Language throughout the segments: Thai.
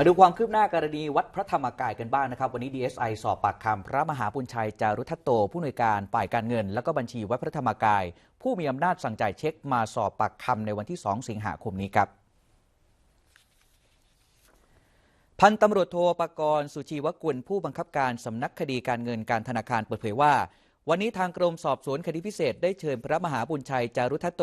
มาดูความคืบหน้ากรณีวัดพระธรรมกายกันบ้างนะครับ วันนี้ DSI สอบปากคำพระมหาบุญชัยจารุทัตโต ผู้อำนวยการฝ่ายการเงิน และก็บัญชีวัดพระธรรมกาย ผู้มีอำนาจสั่งจ่ายเช็คมาสอบปากคำในวันที่ 2 สิงหาคมนี้ครับพันตำรวจโทปรกรณ์สุชีวกุลผู้บังคับการสำนักคดีการเงินการธนาคารเปิดเผยว่า วันนี้ทางกรมสอบสวนคดีพิเศษได้เชิญพระมหาบุญชัยจารุทัตโต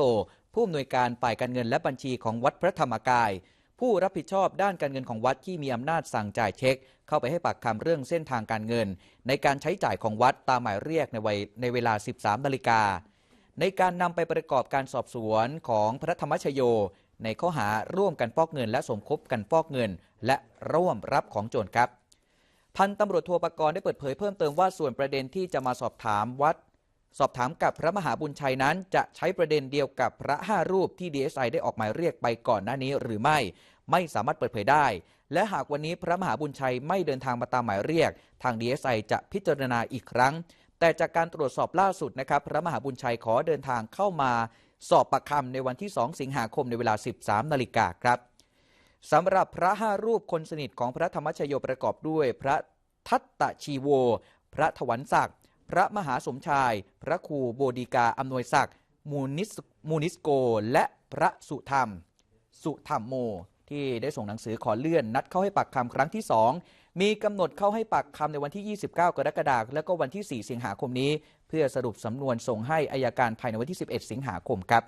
ผู้อำนวยการฝ่ายการเงินและบัญชีของวัดพระธรรมกาย ผู้รับผิดชอบด้านการเงินของวัดที่มีอำนาจสั่งจ่ายเช็ค เข้าไปให้ปากคำเรื่องเส้นทางการเงิน ในการใช้จ่ายของวัดตามหมายเรียกในวัยในเวลา 13 นาฬิกา ในการนำไปประกอบการสอบสวนของพระธรรมชโย ในข้อหาร่วมกันฟอกเงิน และสมคบกันฟอกเงิน และร่วมรับของโจรครับ พันตำรวจโทประกรณ์ได้เปิดเผยเพิ่มเติมว่าส่วนประเด็นที่จะมาสอบถามวัด สอบถามกับพระมหาบุญชัยนั้น จะใช้ประเด็นเดียวกับพระห้ารูปที่ DSI ไอได้ออกหมายเรียกไปก่อนหน้านี้หรือไม่ ไม่สามารถเปิดเผยได้ และหากวันนี้พระมหาบุญชัยไม่เดินทางมาตามหมายเรียก ทาง DSI จะพิจารณาอีกครั้ง แต่จากการตรวจสอบล่าสุดนะครับ พระมหาบุญชัยขอเดินทางเข้ามาสอบปากคำในวันที่ 2 สิงหาคมในเวลา 13 นาฬิกาครับสำหรับพระห้ารูปคนสนิทของพระธรรมชโยประกอบด้วย พระทัตตะชีโว พระถวันศักดิ์ พระมหาสมชาย พระครูโบดีกาอำนวยศักดิ์มูนิสมูนิสโก และพระสุธรรม สุธรรมโม ที่ได้ส่งหนังสือขอเลื่อน นัดเข้าให้ปากคำครั้งที่ 2 มีกำหนดเข้าให้ปากคำในวันที่ 29 กรกฎาคมและก็วันที่ 4 สิงหาคมนี้ เพื่อสรุปสำนวนส่งให้อายการภายในวันที่ 11 สิงหาคมครับ